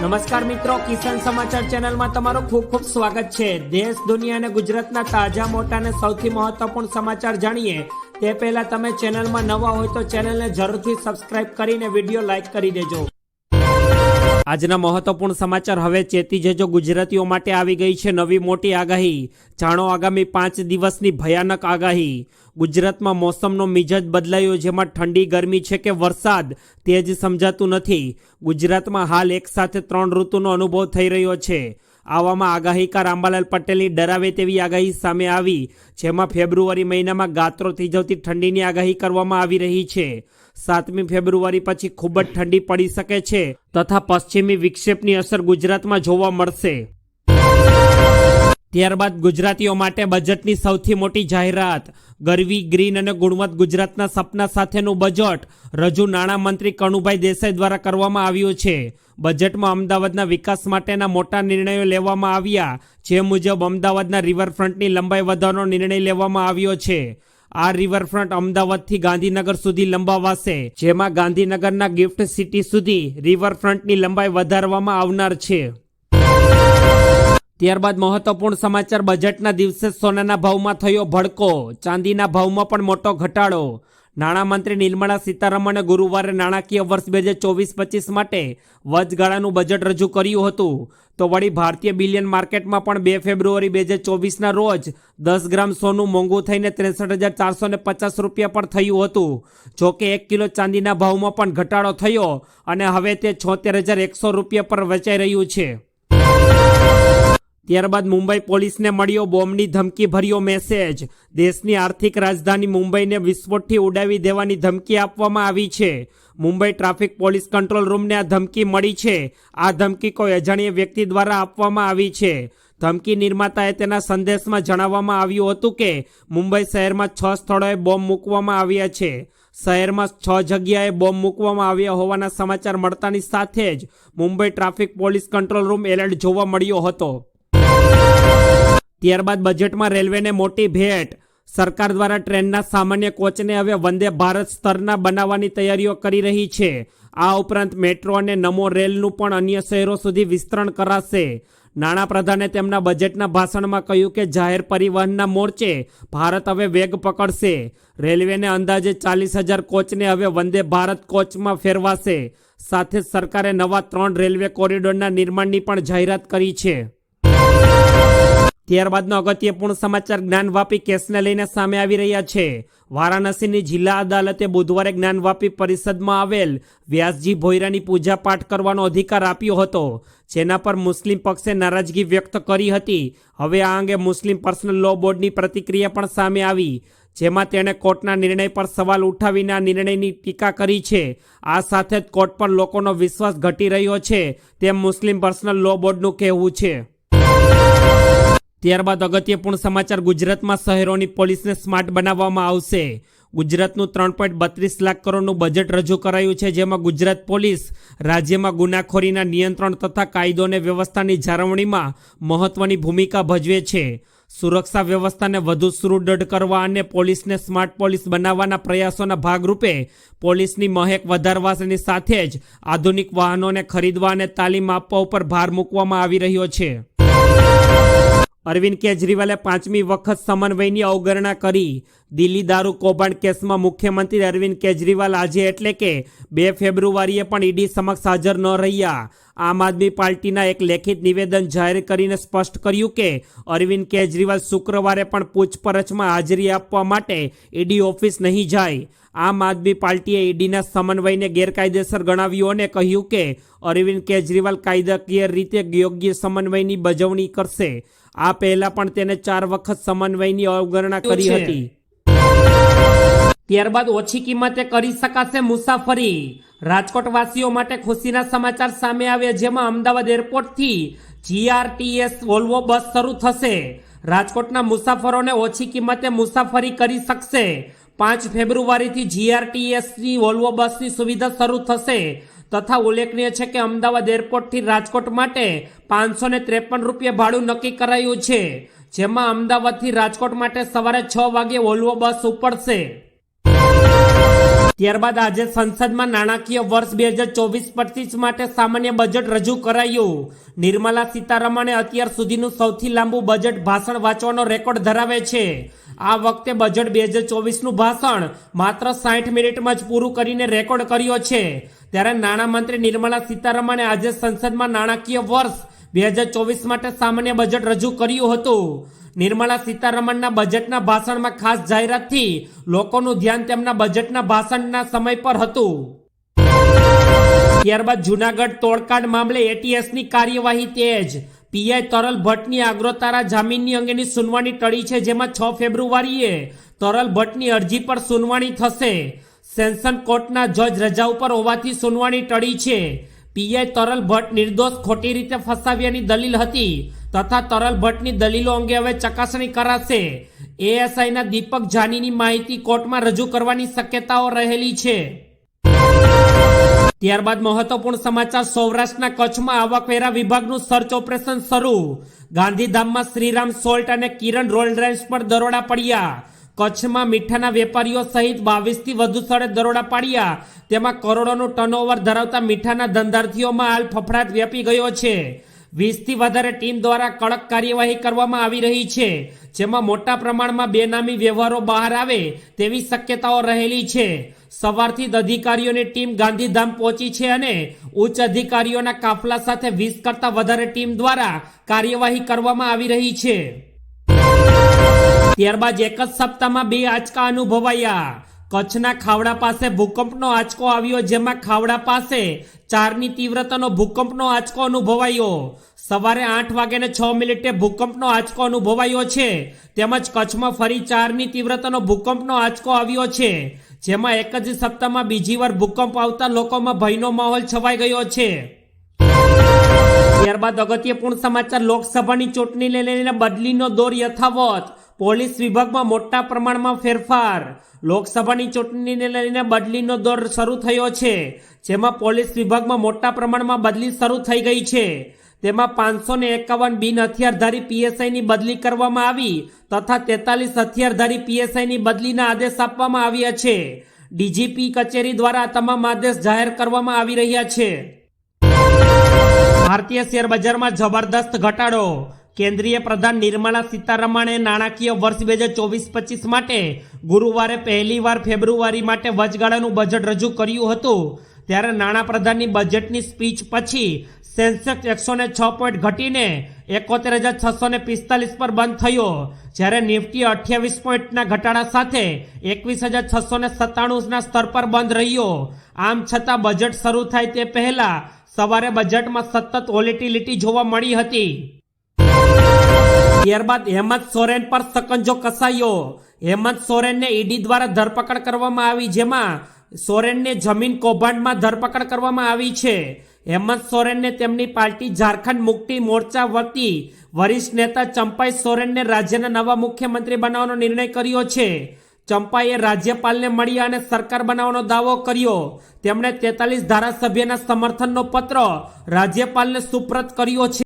નમસ્કાર મિત્રો, કિસાન સમાચાર ચેનલમાં તમારું ખૂબ ખૂબ સ્વાગત છે. દેશ, દુનિયા અને ગુજરાતના તાજા, મોટા અને સૌથી મહત્વપૂર્ણ સમાચાર જાણીએ. તે પહેલા તમે ચેનલમાં નવા હોય તો ચેનલને જરૂરથી સબસ્ક્રાઇબ કરીને વીડિયો લાઇક કરી દેજો. આજના મહત્વપૂર્ણ સમાચાર હવે ચેતી જજો. ગુજરાતીઓ માટે આવી ગઈ છે નવી મોટી આગાહી. જાણો, આગામી પાંચ દિવસની ભયાનક આગાહી. ગુજરાતમાં મોસમનો મિજાજ બદલાયો, જેમાં ઠંડી, ગરમી છે કે વરસાદ, તે જ સમજાતું નથી. ગુજરાતમાં હાલ એક સાથે ત્રણ ઋતુનો અનુભવ થઈ રહ્યો છે. આવામાં આગાહીકાર આંબાલાલ પટેલની ડરાવે તેવી આગાહી સામે આવી, જેમાં ફેબ્રુઆરી મહિનામાં ગાત્રો થઈ ઠંડીની આગાહી કરવામાં આવી રહી છે. સાતમી ફેબ્રુઆરી પછી ખૂબ જ ઠંડી પડી શકે છે, તથા પશ્ચિમી વિક્ષેપની અસર ગુજરાતમાં જોવા મળશે. ત્યારબાદ ગુજરાતીઓ માટે બજેટની સૌથી મોટી જાહેરાત. ગરવી, ગ્રીન અને ગુણવત્ત ગુજરાતના સપના સાથેનું બજેટ રજૂ નાણામંત્રી કણુભાઈ દેસાઈ દ્વારા કરવામાં આવ્યું છે. બજેટમાં અમદાવાદના વિકાસ માટેના મોટા નિર્ણયો લેવામાં આવ્યા, જે મુજબ અમદાવાદના રિવરફ્રન્ટની લંબાઈ વધારવાનો નિર્ણય લેવામાં આવ્યો છે. આ રિવરફ્રન્ટ અમદાવાદથી ગાંધીનગર સુધી લંબાવાશે, જેમાં ગાંધીનગરના ગિફ્ટ સિટી સુધી રિવરફ્રન્ટની લંબાઈ વધારવામાં આવનાર છે. ત્યારબાદ મહત્વપૂર્ણ સમાચાર. બજેટના દિવસે સોનાના ભાવમાં થયો ભડકો. ચાંદીના ભાવમાં પણ મોટો ઘટાડો. નાણામંત્રી નિર્મળા સીતારમણે ગુરુવારે નાણાકીય વર્ષ બે હજાર ચોવીસ પચીસ માટે વચગાળાનું બજેટ રજૂ કર્યું હતું. તો વળી ભારતીય બિલિયન માર્કેટમાં પણ બે ફેબ્રુઆરી બે હજાર ચોવીસના રોજ દસ ગ્રામ સોનું મોંઘું થઈને ત્રેસઠ હજાર ચારસો ને પચાસ રૂપિયા પર થયું હતું. જો કે એક કિલો ચાંદીના ભાવમાં પણ ઘટાડો થયો અને હવે તે છોતેર હજાર એકસો રૂપિયા પર વેચાઈ રહ્યું છે. ત્યારબાદ મુંબઈ પોલીસને મળ્યો બોમ્બની ધમકી ભર્યો મેસેજ. દેશની આર્થિક રાજધાની મુંબઈને વિસ્ફોટથી ઉડાવી દેવાની ધમકી આપવામાં આવી છે. મુંબઈ ટ્રાફિક પોલીસ કંટ્રોલ રૂમને આ ધમકી મળી છે. આ ધમકી કોઈ અજાણ્ય વ્યક્તિ દ્વારા આપવામાં આવી છે. ધમકી નિર્માતાએ તેના સંદેશમાં જણાવવામાં આવ્યું હતું કે, મુંબઈ શહેરમાં છ સ્થળોએ બોમ્બ મૂકવામાં આવ્યા છે. શહેરમાં છ જગ્યાએ બોમ્બ મૂકવામાં આવ્યા હોવાના સમાચાર મળતાની સાથે જ Mumbai traffic police control room alert જોવા મળ્યો હતો. ત્યારબાદ બજેટમાં રેલવેને મોટી ભેટ. સરકાર દ્વારા ટ્રેનના સામાન્ય કોચને હવે વંદે ભારત સ્તરના બનાવવાની તૈયારીઓ કરી રહી છે. આ ઉપરાંત મેટ્રો અને નમો રેલનું પણ અન્ય શહેરો સુધી વિસ્તરણ કરાશે. નાણાપ્રધાને તેમના બજેટના ભાષણમાં કહ્યું કે જાહેર પરિવહનના મોરચે ભારત હવે વેગ પકડશે. રેલવેને અંદાજે ચાલીસ હજાર કોચને હવે વંદે ભારત કોચમાં ફેરવાશે. સાથે સરકારે નવા ત્રણ રેલવે કોરિડોરના નિર્માણની પણ જાહેરાત કરી છે. ત્યારબાદનો અગત્યપૂર્ણ સમાચાર જ્ઞાનવાપી કેસને લઈને સામે આવી રહ્યા છે. વારાણસીની જિલ્લા અદાલતે બુધવારે જ્ઞાનવાપી પરિષદમાં આવેલ વ્યાસજી ભોયરાની પૂજાપાઠ કરવાનો અધિકાર આપ્યો હતો, જેના પર મુસ્લિમ પક્ષે નારાજગી વ્યક્ત કરી હતી. હવે આ અંગે મુસ્લિમ પર્સનલ લો બોર્ડની પ્રતિક્રિયા પણ સામે આવી, જેમાં તેણે કોર્ટના નિર્ણય પર સવાલ ઉઠાવીને આ નિર્ણયની ટીકા કરી છે. આ સાથે જ કોર્ટ પર લોકોનો વિશ્વાસ ઘટી રહ્યો છે, તેમ મુસ્લિમ પર્સનલ લો બોર્ડનું કહેવું છે. ત્યારબાદ અગત્યપૂર્ણ સમાચાર ગુજરાતમાં શહેરોની પોલીસને સ્માર્ટ બનાવવામાં આવશે. ગુજરાતનું ત્રણ પોઈન્ટ બત્રીસ લાખ કરોડનું બજેટ રજૂ કરાયું છે, જેમાં ગુજરાત પોલીસ રાજ્યમાં ગુનાખોરીના નિયંત્રણ તથા કાયદો અને વ્યવસ્થાની જાળવણીમાં મહત્વની ભૂમિકા ભજવે છે. સુરક્ષા વ્યવસ્થાને વધુ સુદૃઢ કરવા અને પોલીસને સ્માર્ટ પોલીસ બનાવવાના પ્રયાસોના ભાગરૂપે પોલીસની મહેક વધારવાની સાથે જ આધુનિક વાહનોને ખરીદવા અને તાલીમ આપવા ઉપર ભાર મૂકવામાં આવી રહ્યો છે. અરવિંદ કેજરીવાલે પાંચમી વખત સમન્વયની અવગણના કરી દિલ્હી દારૂ કૌભાંડ કેસમાં મુખ્યમંત્રી અરવિંદ કેજરીવાલ આજે એટલે કે બે ફેબ્રુઆરીએ પણ ઈડી સમક્ષ હાજર ન રહ્યા. આમ આદમી પાર્ટીના એક લેખિત નિવેદન જાહેર કરીને સ્પષ્ટ કર્યું કે અરવિંદ કેજરીવાલ શુક્રવારે પણ પૂછપરછમાં હાજરી આપવા માટે ઈડી ઓફિસ નહીં જાય. આમ આદમી પાર્ટીએ ઈડીના સમન્વયને ગેરકાયદેસર ગણાવ્યું અને કહ્યું કે અરવિંદ કેજરીવાલ કાયદાકીય રીતે યોગ્ય સમન્વયની બજવણી કરશે. આ પહેલા પણ તેને ચાર વખત સમન્વયની અવગણના કરી હતી. ત્યારબાદ ઓછી કિંમતે કરી શકાશે મુસાફરી. રાજકોટવાસીઓ માટે ખુશીના સમાચાર સામે આવ્યા, જેમાં અમદાવાદ એરપોર્ટથી જીઆરટીએસ વોલ્વો બસ શરૂ થશે. રાજકોટના મુસાફરોને ઓછી કિંમતે મુસાફરી કરી શકશે. પાંચ ફેબ્રુઆરીથી જીઆરટીએસની વોલ્વો બસની સુવિધા શરૂ થશે. તથા ઉલ્લેખનીય છે કે અમદાવાદ એરપોર્ટથી રાજકોટ માટે પાંચસો ને ત્રેપન રૂપિયા ભાડું નક્કી કરાયું છે, જેમાં અમદાવાદથી રાજકોટ માટે સવારે છ વાગે વોલ્વો બસ ઉપડશે. ત્યારબાદ આજે સંસદમાં નાણાકીય વર્ષ બે હજાર ચોવીસ પચીસ માટે સામાન્ય બજેટ રજૂ કરાયું. નિર્મલા સીતારમણે અત્યાર સુધીનું સૌથી લાંબુ બજેટ ભાષણ વાંચવાનો રેકોર્ડ ધરાવે છે. આ વખતે બજેટ બે હજાર ચોવીસનું ભાષણ માત્ર સાઠ મિનિટમાં જ પૂરું કરીને રેકોર્ડ કર્યો છે. ત્યારે નાણામંત્રી નિર્મલા સીતારમણે આજે સંસદમાં નાણાકીય વર્ષ બે હજાર ચોવીસ માટે સામાન્ય બજેટ રજૂ કર્યું હતું. નિર્મલા સીતારમણના બજેટના ભાષણમાં ખાસ જાહેરાતથી લોકોનું ધ્યાન તેમના બજેટના ભાષણના સમય પર હતું. ત્યારબાદ જુનાગઢ તોડકાંડ મામલે એટીએસની કાર્યવાહી તેજ. પીઆઈ તરલ ભટ્ટની આગ્રોતારા જામીનની અંગેની સુનવાણી ટળી છે, જેમાં છ ફેબ્રુઆરીએ તરલ ભટ્ટની અરજી પર સુનવાણી થશે. સેન્સન કોર્ટના જજ રજા ઉપર હોવાથી સુનવાણી ટળી છે. પીઆઈ તરલ ભટ્ટ નિર્દોષ ખોટી રીતે ફસાવ્યાની દલીલ હતી તથા તરલ ભટ્ટની દલીલો અંગે હવે ચકાસણી કરાશે. એએસઆઈના દીપક જાનીની માહિતી કોર્ટમાં રજૂ કરવાની શક્યતાઓ રહેલી છે. ત્યારબાદ મહત્વપૂર્ણ સમાચાર, સૌરાષ્ટ્રના કચ્છમાં આવકવેરા વિભાગનું સર્ચ ઓપરેશન શરૂ. ગાંધીધામમાં શ્રીરામ સોલ્ટ અને કિરણ રોલ ડ્રાઇવ્સ પર દરોડા પડ્યા. કચ્છમાં મીઠાના વેપારીઓ સહિત બાવીસથી વધુ સ્થળે દરોડા પાડ્યા. તેમાં કરોડોનું ટર્નઓવર ધરાવતા મીઠાના ધંધાર્થીઓમાં હાલ ફફડાટ વ્યાપી ગયો છે. વીસથી વધારે ટીમ દ્વારા કડક કાર્યવાહી કરવામાં આવી રહી છે, જેમાં મોટા પ્રમાણમાં બેનામી વ્યવહારો બહાર આવે તેવી શક્યતાઓ રહેલી છે. સવારથી જ અધિકારીઓની ટીમ ગાંધીધામ પહોંચી છે અને ઉચ્ચ અધિકારીઓના કાફલા સાથે વીસ કરતા વધારે ટીમ દ્વારા કાર્યવાહી કરવામાં આવી રહી છે. ત્યારબાદ એક જ સપ્તાહમાં બે આંચકા અનુભવાયા. કચ્છના ખાવડા પાસે ભૂકંપનો આંચકો આવ્યો, જેમાં ખાવડા પાસે ચારની તીવ્રતાનો ભૂકંપનો આંચકો અનુભવાયો. સવારે આઠ વાગ્યાને છ મિનિટે ભૂકંપનો આંચકો અનુભવાયો છે. તેમજ કચ્છમાં ફરી ચારની તીવ્રતાનો ભૂકંપનો આંચકો આવ્યો છે. જેમાં એક જ સપ્તાહમાં બીજી વાર ભૂકંપ આવતા લોકોમાં ભયનો માહોલ છવાઈ ગયો છે. ત્યારબાદ અગત્યપૂર્ણ સમાચાર, લોકસભાની ચૂંટણીને લઈને બદલીનો દોર યથાવત. પોલીસ વિભાગમાં મોટા પ્રમાણમાં ફેરફાર. લોકસભાની ચૂંટણીને લઈને બદલીનો દોર શરૂ થયો છે. જેમાં પોલીસ વિભાગમાં મોટા પ્રમાણમાં બદલી શરૂ થઈ ગઈ છે. તેમાં પાંચસો ને એકાવન બિન હથિયારધારી પીએસઆઈની બદલી કરવામાં આવી તથા તેતાલીસ હથિયારધારી પીએસઆઈની બદલીના આદેશ આપવામાં આવ્યા છે. ડીજીપી કચેરી દ્વારા તમામ આદેશ જાહેર કરવામાં આવી રહ્યા છે. ભારતીય શેર બજારમાં જબરદસ્ત ઘટાડો. કેન્દ્રીય પ્રધાન નિર્મલા સીતારમણે નાણાકીય વર્ષ બે હજાર ચોવીસ પચીસ માટે ગુરુવારે પહેલીવાર ફેબ્રુઆરી માટે વચગાળાનું બજેટ રજૂ કર્યું હતું. ત્યારે નાણાપ્રધાનની બજેટની સ્પીચ પછી સેન્સેક્સ એકસો ને છ પોઈન્ટ ઘટીને એકોતેર હજાર છસો ને પિસ્તાલીસ પર બંધ થયો. જ્યારે નિફ્ટી અઠ્યાવીસ પોઈન્ટના ઘટાડા સાથે એકવીસ હજાર છસો ને સત્તાણુંના સ્તર પર બંધ રહ્યો. આમ છતાં બજેટ શરૂ થાય તે પહેલા સવારે બજેટમાં સતત વોલેટિલિટી જોવા મળી હતી. ત્યારબાદ હેમંત સોરેન પર સકંજો કસાયો. હેમંત સોરેનને ઈડી દ્વારા ધરપકડ કરવામાં આવી, જેમાં સોરેનને જમીન કૌભાંડમાં ધરપકડ કરવામાં આવી છે. હેમંત સોરેનને તેમની પાર્ટી ઝારખંડ મુક્તિ મોરચા વતી વરિષ્ઠ નેતા ચંપાઈ સોરેનને રાજ્યના નવા મુખ્યમંત્રી બનાવવાનો નિર્ણય કર્યો છે. ચંપાઈએ રાજ્યપાલને મળ્યા અને સરકાર બનાવવાનો દાવો કર્યો. તેમણે તેતાલીસ ધારાસભ્યના સમર્થનનો પત્ર રાજ્યપાલને સુપ્રત કર્યો છે.